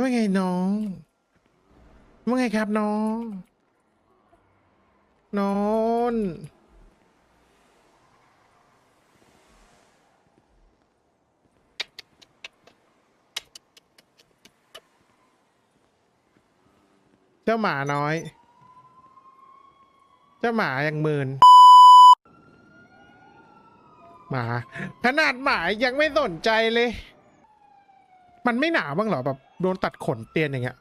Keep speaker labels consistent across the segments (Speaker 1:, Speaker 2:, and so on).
Speaker 1: ว่าไงน้อง ว่าไงครับน้อง นอนเจ้าหมาน้อย เจ้าหมาอยังมินหมา ขนาดหมายังไม่สนใจเลย มันไม่หนาบ้างเหรอแบบโดนตัดขนเตียนอย่างเงี้ย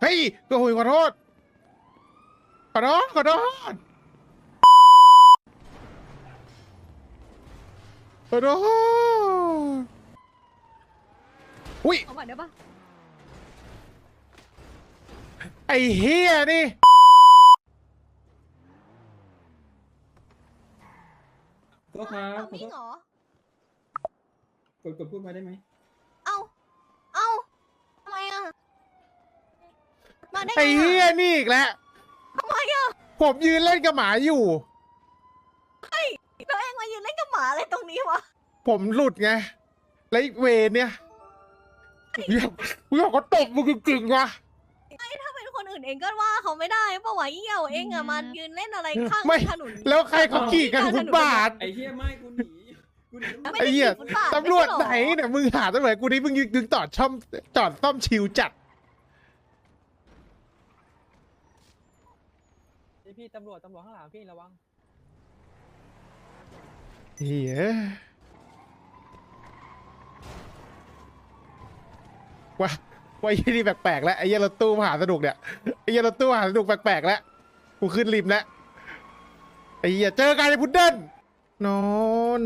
Speaker 1: เฮ้ยก็หุยขอโทษขอโทษขอโทษ ขอโทษอุ้ย
Speaker 2: เอาใหม่ได้ปะ
Speaker 1: ไอ้เฮียนี่
Speaker 3: โทษครับ
Speaker 2: เอา
Speaker 3: ขอ
Speaker 2: วิ่
Speaker 3: โท
Speaker 2: ง
Speaker 3: ษ
Speaker 2: เหรอ ก
Speaker 3: ดกดพูดมาได้ไหม
Speaker 2: เอาเอาทำไมอะ มาได้ไง
Speaker 1: ไอ้เฮีย
Speaker 2: อะ
Speaker 1: นี่อีกแล้ว
Speaker 2: ทำไมอะ
Speaker 1: ผมยืนเล่นกับหมาอยู่
Speaker 2: แล้วเองมายืนเล่นกับหมาอะไรตรงนี้วะ
Speaker 1: ผมหลุดไงแล้วอีกเวรเนี่ยกูอยากกูอยากก็ตบมึงจริงๆว่ะ
Speaker 2: ถ้าเป็นคนอื่นเองก็ว่าเขาไม่ได้ปะวะเหี้ยวเองอะมายืนเล่นอะไรข้าง
Speaker 1: ไม่
Speaker 2: ถนน
Speaker 1: แล้วใครเขาขี่กันฟุตบาท
Speaker 3: ไอ้เหี้ยไม่กูหนีกูหนี
Speaker 2: ไม่
Speaker 1: ไอ้
Speaker 2: ได้
Speaker 1: เหี้ย
Speaker 2: ขี่ฟุตบาท
Speaker 1: ตำรวจ
Speaker 2: ม่
Speaker 1: ไหน
Speaker 2: ใช่เรอ
Speaker 1: เนี่ยมึงหาตำรวจกูนี่มึงยืนดึงจอดช่อมจอดซ่อมชิวจัด
Speaker 4: พี่พี่ตำรวจตำรวจข้างหลังพี่ระวัง
Speaker 1: เฮ้ยว่าว่าไอ้นี่แปลกๆแล้วไอ้เหี้ยรถตู้มหาสนุกเนี่ยไอ้เหี้ยรถตู้มหาสนุกแปลกๆแล้วกูขึ้นริมแล้วไอ้เหี้ยเจอกันไอ้พุดเดิ้ลนอน